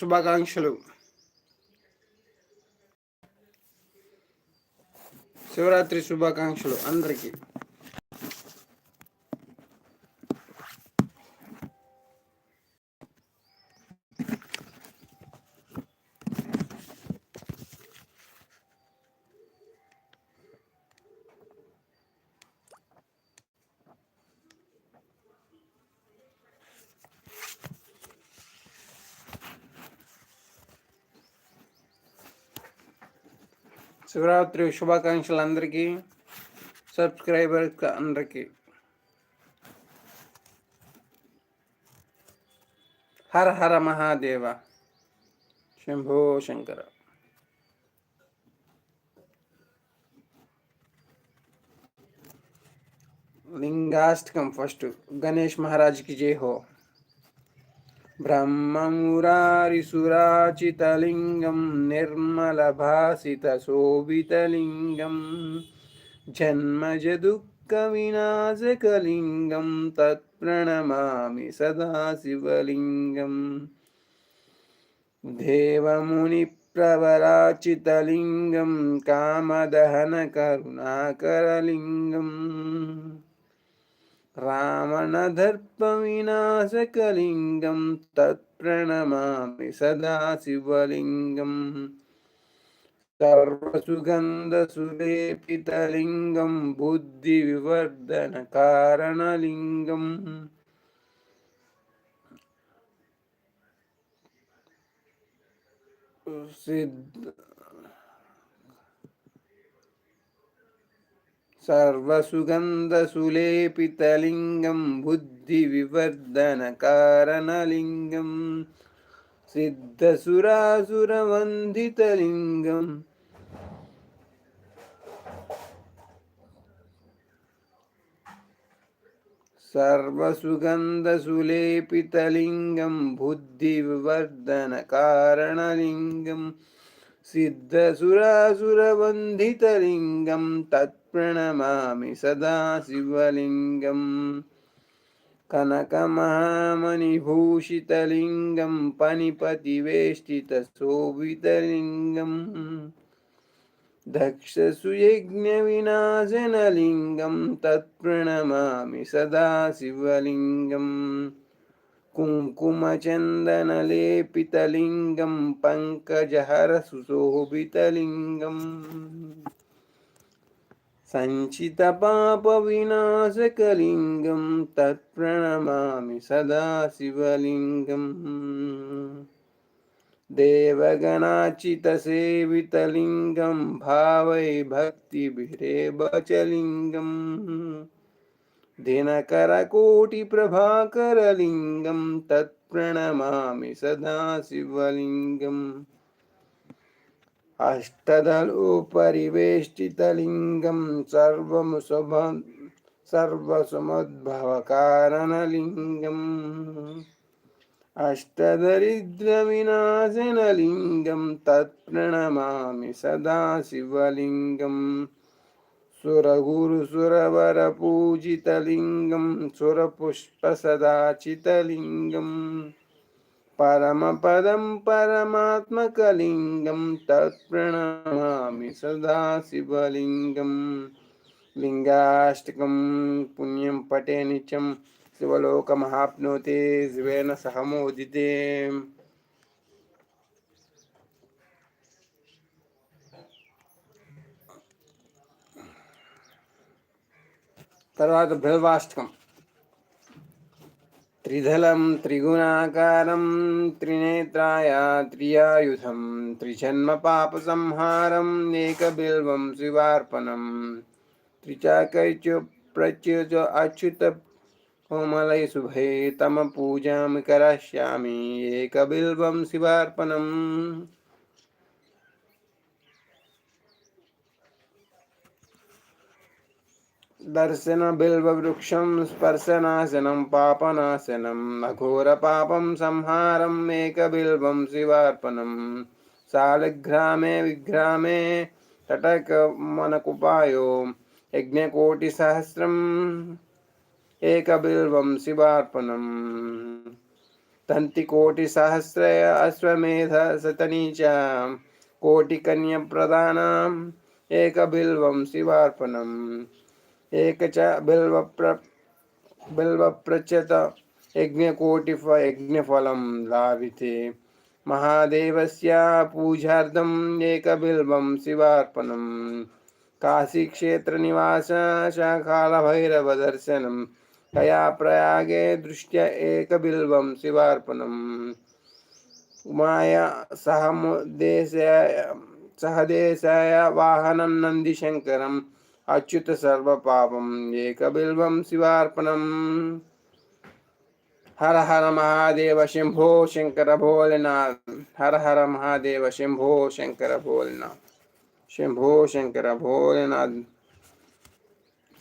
శుభాకాంక్షలు. శివరాత్రి శుభాకాంక్షలు అందరికీ. శివరాత్రి శుభాకాంక్షలు అందరికీ సబ్స్క్రైబర్ అందరికీ హర హర మహాదేవ శంభో శంకర లింగాష్టకం ఫస్ట్ గణేష్ మహారాజ్కి జై హో ब्रह्ममुरारिसुराचितलिङ्गं निर्मलभासितशोभितलिङ्गं जन्मजदुःखविनाशकलिङ्गं तत्प्रणमामि सदा शिवलिङ्गम् देवमुनिप्रवराचितलिङ्गं कामदहनकरुणाकरलिङ्गम् రావణదర్పవినాశకలింగం తత్ప్రణమామి సదాశివలింగం. సర్వసుగంధసులేపితలింగం బుద్ధివివర్ధన కారణలింగం సిద్ధ सर्वसुगन्धसुलेपितलिङ्गं बुद्धिविवर्धनकारणलिङ्गं सिद्धसुरासुरवन्दितलिङ्गम् सर्वसुगन्धसुलेपितलिङ्गं बुद्धिविवर्धनकारणलिङ्गं सिद्धसुरासुरवन्दितलिङ्गं तत् प्रणमामि सदा शिवलिङ्गम् कनकमहामणिभूषितलिङ्गं पनिपतिवेष्टितशोभितलिङ्गम् दक्षसुयज्ञविनाशनलिङ्गं तत्प्रणमामि सदा शिवलिङ्गम् कुङ्कुमचन्दनलेपितलिङ्गं पङ्कजहरसुशोभितलिङ्गम् सञ्चितपापविनाशकलिङ्गं तत्प्रणमामि सदा शिवलिङ्गम् देवगणाचितसेवितलिङ्गं भावै भक्तिभिरेव च लिङ्गम् दिनकरकोटिप्रभाकरलिङ्गं तत्प्रणमामि सदा शिवलिङ्गम् अष्टदलोपरिवेष्टितलिङ्गं सर्वमुसभ सर्वसमुद्भवकारणलिङ्गम् अष्टदरिद्रविनाशनलिङ्गं तत्प्रणमामि सदा शिवलिङ्गम् सुरगुरुसुरवरपूजितलिङ्गं सुरपुष्पसदाचितलिङ्गम् పరమ పరమపదం పరమాత్మకలింగం తణమామి సదాశివలింగం లింగాష్టకం పుణ్యం పటే నిత్యం శివలోకమహాప్నోతే శివేన సహమోదితే. తర్వాత బిల్వాష్టకం त्रिधलं त्रिगुणाकारं त्रिनेत्राय त्रियायुधं त्रिजन्मपापसंहारम् एकबिल्वं शिवार्पणं त्रिचाकैच्युप्रच्युच अच्युत कोमलैशुभे तमपूजां करिष्यामि एकबिल्वं शिवार्पणम्। दर्शनबिल्ववृक्षं स्पर्शनाशनं पापनाशनम् अघोरपापं संहारम् एकबिल्वं शिवार्पणं शालग्रामे विग्रामे तटकमनकुपायो यज्ञकोटिसहस्रम् एकबिल्वं शिवार्पणम् तन्तिकोटिसहस्रय अश्वमेधशतनी च कोटिकन्यप्रदानम् एकबिल्वं शिवार्पणम् एक च बिल्वप्र बिल्वप्रच्यत यज्ञकोटिफ यज्ञफलं लाभिते महादेवस्य पूजार्थम् एकबिल्वं शिवार्पणम्। काशीक्षेत्रनिवास शाखालभैरवदर्शनं। तया प्रयागे दृष्ट्य एकबिल्वं शिवार्पणम्। उमाया सहदेशाय सहदेशाय वाहनं नन्दिशङ्करम्। అచ్యుత సర్వపాపం ఏక ఏకబిల్వం శివార్పణం. హర హర మహాదేవ శంభో శంకర భోలనాథ్. హర హర మహాదేవ శంభో శంకర భోలనాథ్. శంభో శంకర భోలనాథ్.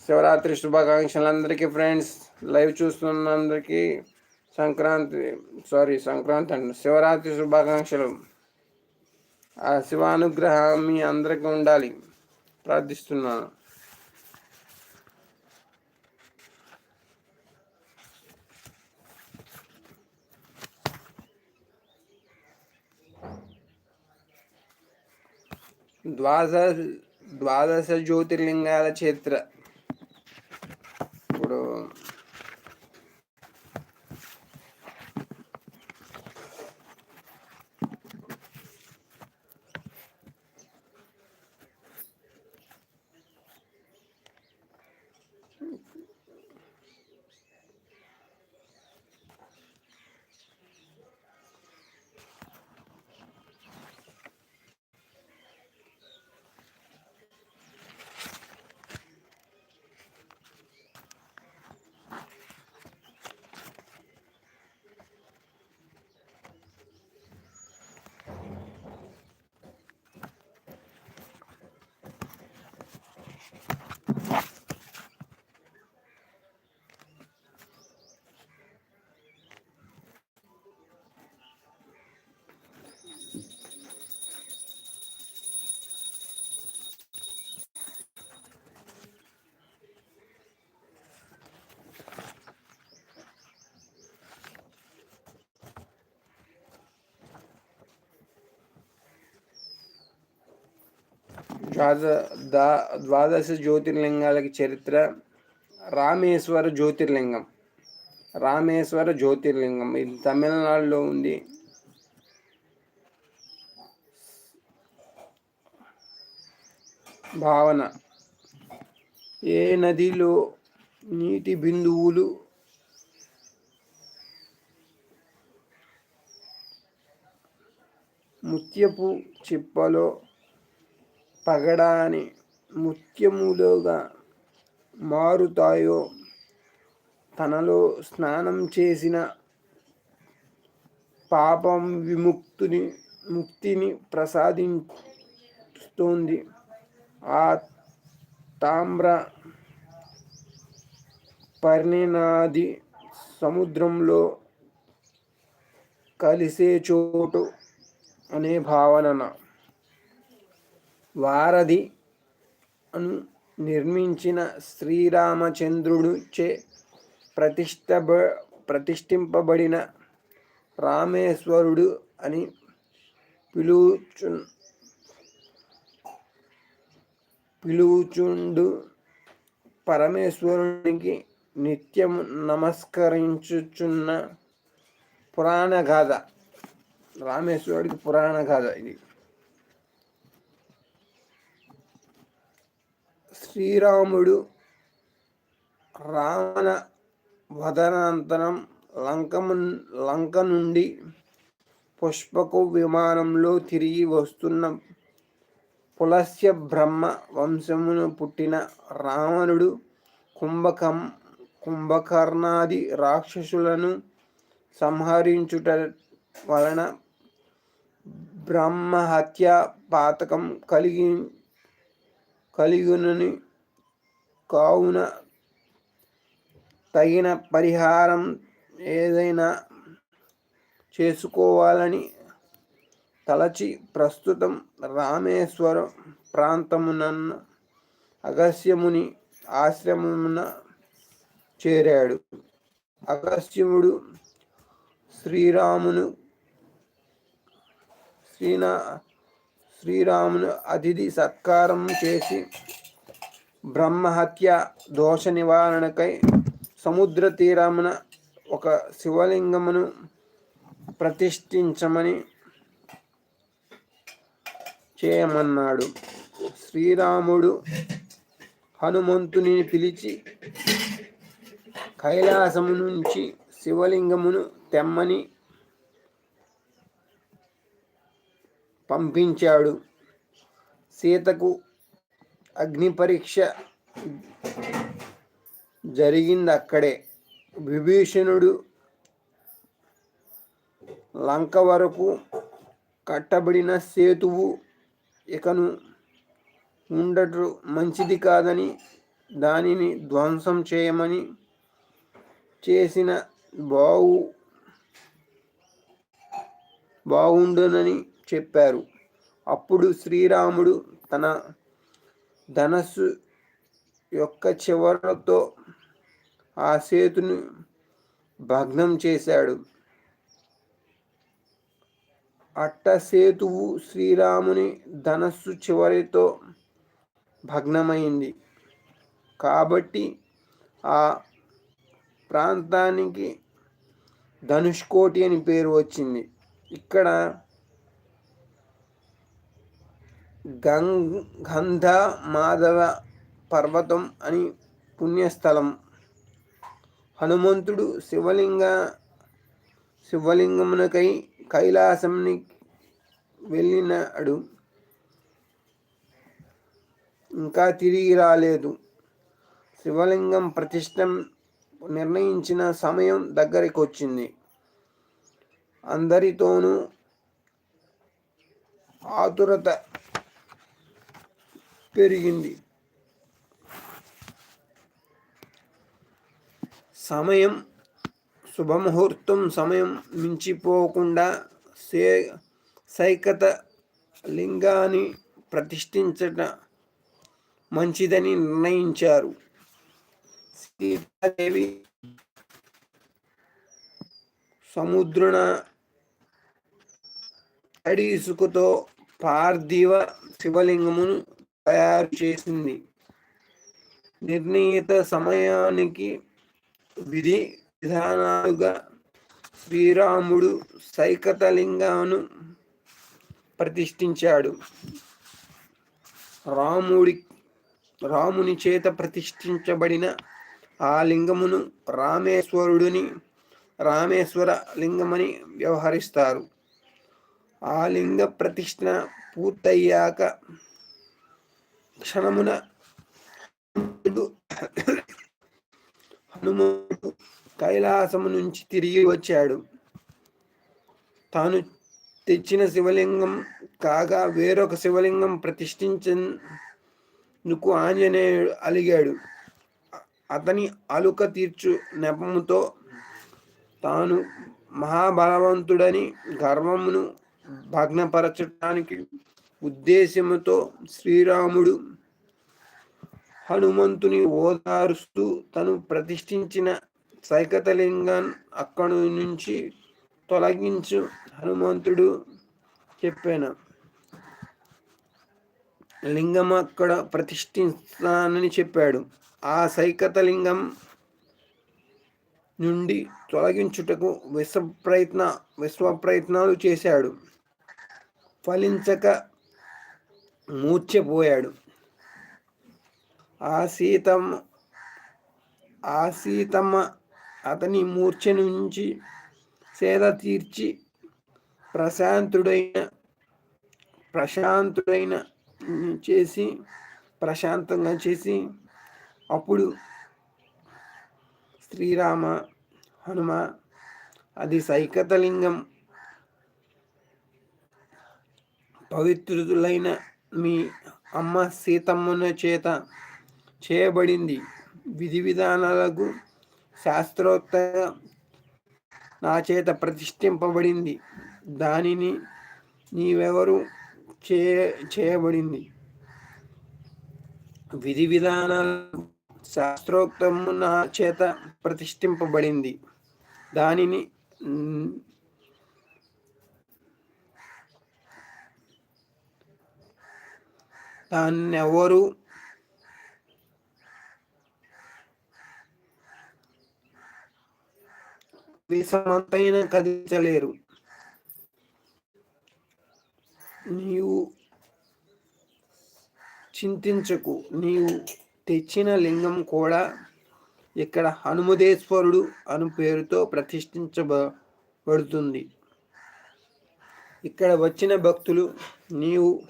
శివరాత్రి శుభాకాంక్షలు అందరికీ ఫ్రెండ్స్ లైవ్ చూస్తున్న అందరికీ సంక్రాంతి సారీ సంక్రాంతి అండి శివరాత్రి శుభాకాంక్షలు. ఆ శివానుగ్రహం మీ అందరికీ ఉండాలి. ప్రార్థిస్తున్నాను. ద్వాదశ ద్వాదశ జ్యోతిర్లింగాల క్షేత్ర ద్వాద ద్వాదశ జ్యోతిర్లింగాలకి చరిత్ర రామేశ్వర జ్యోతిర్లింగం. రామేశ్వర జ్యోతిర్లింగం. ఇది తమిళనాడులో ఉంది. భావన. ఏ నదిలో నీటి బిందువులు ముత్యపు చిప్పలో పగడాని ముత్యములుగా మారుతాయో? తనలో స్నానం చేసిన పాపం విముక్తిని ముక్తిని ప్రసాదిస్తోంది ఆ తామ్ర పర్ణినాది సముద్రంలో కలిసే చోటు అనే భావన వారధి అను నిర్మించిన శ్రీరామచంద్రుడు చే ప్రతిష్ట ప్రతిష్ఠింపబడిన రామేశ్వరుడు అని పిలుచు పిలుచుండు. పరమేశ్వరునికి నిత్యం నమస్కరించుచున్న పురాణ గాథ రామేశ్వరుడికి పురాణ గాథ ఇది. శ్రీరాముడు రావణ వదనంతరం లంకము లంక నుండి పుష్పకు విమానంలో తిరిగి వస్తున్న పులస్య బ్రహ్మ వంశమును పుట్టిన రావణుడు కుంభకం కుంభకర్ణాది రాక్షసులను సంహరించుట వలన బ్రహ్మహత్య పాతకం కలిగి కలిగునని కావున తగిన పరిహారం ఏదైనా చేసుకోవాలని తలచి ప్రస్తుతం రామేశ్వరం ప్రాంతమునన్న అగస్యముని ఆశ్రమమున చేరాడు. అగస్యముడు శ్రీరామును శ్రీనా శ్రీరామును అతిథి సత్కారం చేసి బ్రహ్మహత్య దోష నివారణకై సముద్ర తీరమున ఒక శివలింగమును ప్రతిష్ఠించమని చేయమన్నాడు. శ్రీరాముడు హనుమంతుని పిలిచి కైలాసము నుంచి శివలింగమును తెమ్మని పంపించాడు. సీతకు అగ్ని పరీక్ష జరిగింది అక్కడే విభీషణుడు లంక వరకు కట్టబడిన సేతువు ఇకను ఉండటం మంచిది కాదని దానిని ధ్వంసం చేయమని చేసిన బావు బాగుండునని చెప్పారు. అప్పుడు శ్రీరాముడు తన ధనస్సు యొక్క చివరతో ఆ సేతును భగ్నం చేశాడు. అట్టసేతువు శ్రీరాముని ధనస్సు చివరితో భగ్నమైంది. కాబట్టి ఆ ప్రాంతానికి ధనుష్కోటి అని పేరు వచ్చింది. ఇక్కడ గంధ మాధవ పర్వతం అని పుణ్యస్థలం. హనుమంతుడు శివలింగ శివలింగమునకై కైలాసంని వెళ్ళినాడు. ఇంకా తిరిగి రాలేదు. శివలింగం ప్రతిష్టం నిర్ణయించిన సమయం దగ్గరికి వచ్చింది అందరితోనూ ఆతురత పెరిగింది. సమయం శుభముహూర్తం సమయం మించిపోకుండా సే సైకత లింగాన్ని ప్రతిష్ఠించట మంచిదని నిర్ణయించారు. సీతాదేవి సముద్రున అడీసుకుతో పార్థివ శివలింగమును తయారు చేసింది నిర్ణీత సమయానికి విధి విధానాలుగా శ్రీరాముడు సైకతలింగాను ప్రతిష్ఠించాడు. రాముడి రాముని చేత ప్రతిష్ఠించబడిన ఆ లింగమును రామేశ్వరుడిని రామేశ్వర లింగమని వ్యవహరిస్తారు. ఆ లింగ ప్రతిష్ఠ పూర్తయ్యాక క్షణమున హనుమంతుడు కైలాసము నుంచి తిరిగి వచ్చాడు. తాను తెచ్చిన శివలింగం కాగా వేరొక శివలింగం ప్రతిష్ఠించేందుకు ఆంజనేయుడు అలిగాడు. అతని అలుక తీర్చు నెపముతో తాను మహాబలవంతుడని గర్వమును భగ్నపరచటానికి ఉద్దేశముతో శ్రీరాముడు హనుమంతుని ఓదారుస్తూ తను ప్రతిష్ఠించిన సైకతలింగం అక్కడి నుంచి తొలగించు హనుమంతుడు చెప్పాను. లింగం అక్కడ ప్రతిష్ఠిస్తానని చెప్పాడు. ఆ సైకతలింగం నుండి తొలగించుటకు విశ్వ ప్రయత్న విశ్వ ప్రయత్నాలు చేశాడు. ఫలించక మూర్చపోయాడు ఆ సీతమ్మ ఆ సీతమ్మ అతని మూర్ఛ నుంచి సేద తీర్చి ప్రశాంతుడైన ప్రశాంతుడైన చేసి ప్రశాంతంగా చేసి అప్పుడు శ్రీరామ హనుమ అది సైకతలింగం పవిత్రులైన మీ అమ్మ సీతమ్మన చేత చేయబడింది. విధి విధానాలకు శాస్త్రోక్త నా చేత ప్రతిష్ఠింపబడింది. దానిని నీవెవరు చే చేయబడింది? విధి విధానాలు శాస్త్రోక్తము నా చేత ప్రతిష్ఠింపబడింది. దానిని దాన్నెవరు? విషమంతైన కదిలించలేరు. నీవు చింతించకు. నీవు తెచ్చిన లింగం కూడా ఇక్కడ హనుమదేశ్వరుడు అను పేరుతో ప్రతిష్ఠించబడుతుంది. ఇక్కడ వచ్చిన భక్తులు నీవు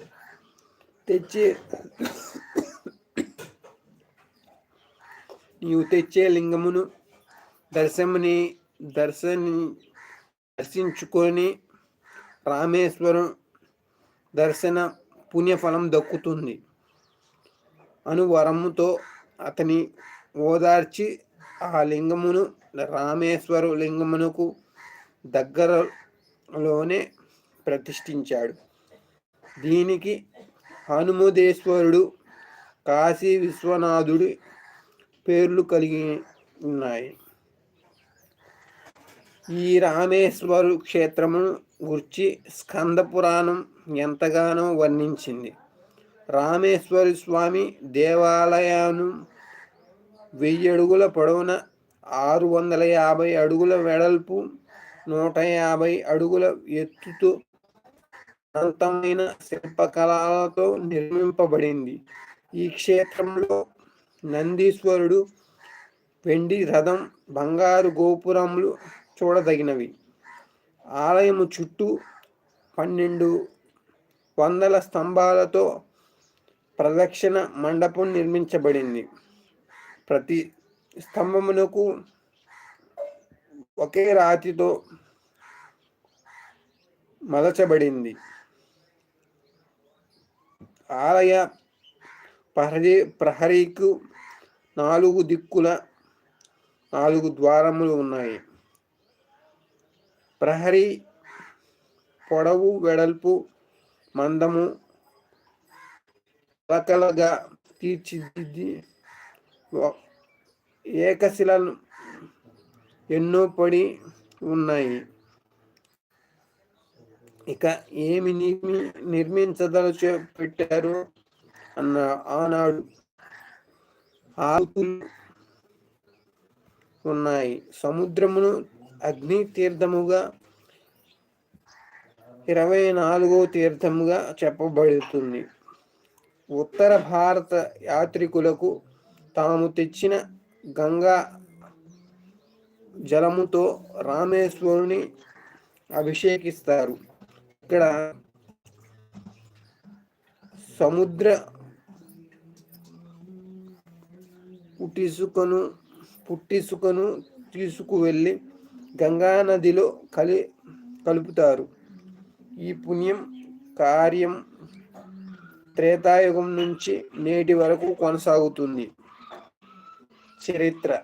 తెచ్చే నీవు తెచ్చే లింగమును దర్శముని దర్శని దర్శించుకొని రామేశ్వరం దర్శన పుణ్యఫలం దక్కుతుంది. అను వరముతో అతని ఓదార్చి ఆ లింగమును రామేశ్వర లింగమునకు దగ్గరలోనే ప్రతిష్ఠించాడు. దీనికి హనుమదేశ్వరుడు కాశీ విశ్వనాథుడి పేర్లు కలిగి ఉన్నాయి. ఈ రామేశ్వరు క్షేత్రమును గుర్చి స్కంద పురాణం ఎంతగానో వర్ణించింది. రామేశ్వరి స్వామి దేవాలయాను వెయ్యి అడుగుల పొడవున ఆరు వందల యాభై అడుగుల వెడల్పు నూట యాభై అడుగుల ఎత్తుతో అనంతమైన శిల్పకళలతో నిర్మింపబడింది. ఈ క్షేత్రంలో నందీశ్వరుడు వెండి రథం బంగారు గోపురములు చూడదగినవి. ఆలయము చుట్టూ పన్నెండు వందల స్తంభాలతో ప్రదక్షిణ మండపం నిర్మించబడింది. ప్రతి స్తంభమునకు ఒకే రాతితో మలచబడింది. ఆలయ ప్రహరీ ప్రహరీకు నాలుగు దిక్కుల నాలుగు ద్వారములు ఉన్నాయి. ప్రహరీ పొడవు వెడల్పు మందము రకలుగా తీర్చిదిద్ది ఏకశిలను ఎన్నో పడి ఉన్నాయి. ఇక ఏమి నిర్మి నిర్మించదలచ పెట్టారు అన్న ఆనాడు ఆకులు ఉన్నాయి. సముద్రమును అగ్ని తీర్థముగా ఇరవై నాలుగో తీర్థముగా చెప్పబడుతుంది. ఉత్తర భారత యాత్రికులకు తాము తెచ్చిన గంగా జలముతో రామేశ్వరుని అభిషేకిస్తారు. ఇక్కడ సముద్ర పుట్టిసుకను పుట్టిసుకను తీసుకువెళ్ళి గంగా నదిలో కలి కలుపుతారు. ఈ పుణ్యం కార్యం త్రేతాయుగం నుంచి నేటి వరకు కొనసాగుతుంది. చరిత్ర.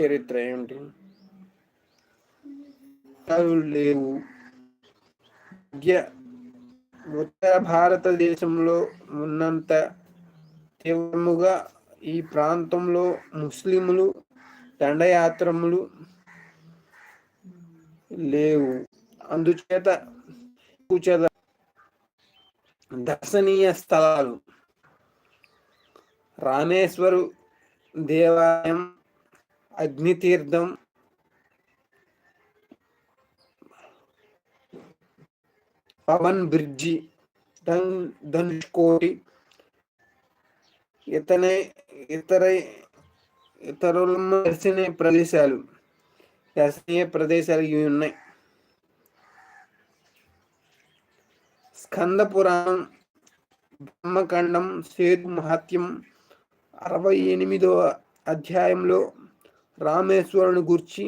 చరిత్ర ఏమిటి? లేవు. ఉత్తర భారతదేశంలో ఉన్నంత తీవ్రముగా ఈ ప్రాంతంలో ముస్లింలు దండయాత్రములు లేవు. అందుచేత దర్శనీయ స్థలాలు రామేశ్వరు దేవాలయం అగ్నితీర్థం పవన్ బ్రిడ్జి ధన్ ధనుష్కోటి ఇతనే ఇతర ఇతరుల దర్శనీయ ప్రదేశాలు దర్శనీయ ప్రదేశాలు ఇవి ఉన్నాయి. స్కంద పురాణం బ్రహ్మఖండం సేతు మహత్యం అరవై ఎనిమిదవ అధ్యాయంలో రామేశ్వరుని గురించి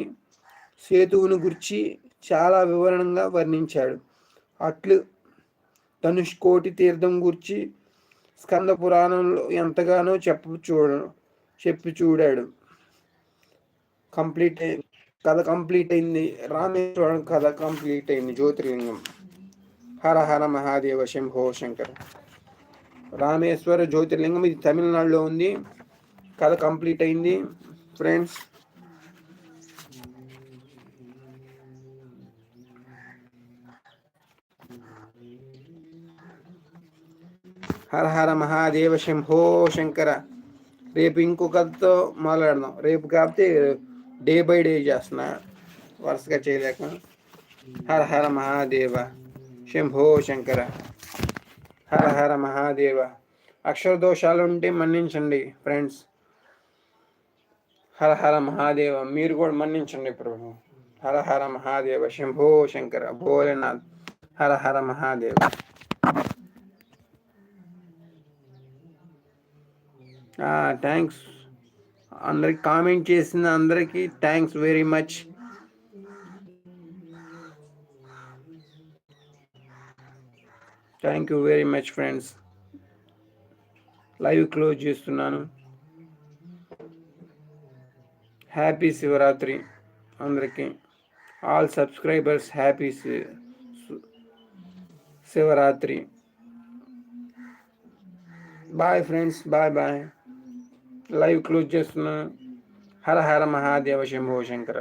సేతువును గురించి చాలా వివరణంగా వర్ణించాడు. అట్లు ధనుష్కోటి తీర్థం గురించి స్కంద పురాణంలో ఎంతగానో చెప్ప చూడ చెప్పి చూడాడు. కంప్లీట్ కథ కంప్లీట్ అయింది. రామేశ్వరం కథ కంప్లీట్ అయింది. జ్యోతిర్లింగం. హర హర మహాదేవ శంభో శంకర్. రామేశ్వర జ్యోతిర్లింగం ఇది తమిళనాడులో ఉంది. కథ కంప్లీట్ అయింది. ఫ్రెండ్స్ హర హర మహాదేవ శంభో శంకర. రేపు ఇంకొకరితో మాట్లాడదాం. రేపు కాకపోతే డే బై డే చేస్తున్నా. వరుసగా చేయలేక. హర హర మహాదేవ శంభో శంకర. హర హర మహాదేవ. అక్షర దోషాలు ఉంటే మన్నించండి ఫ్రెండ్స్. హర హర మహాదేవ. మీరు కూడా మన్నించండి ప్రభు. హర హర మహాదేవ శంభో శంకర. భోలేనాథ్. హర హర మహాదేవ. థ్యాంక్స్ అందరికి కామెంట్ చేసిన అందరికీ thanks very much thank you very much friends live close చేస్తున్నాను హ్యాపీ శివరాత్రి అందరికీ all subscribers happy Shivaratri bye friends bye bye live close చేస్తున్నాను హర హర మహాదేవ శంభో శంకర.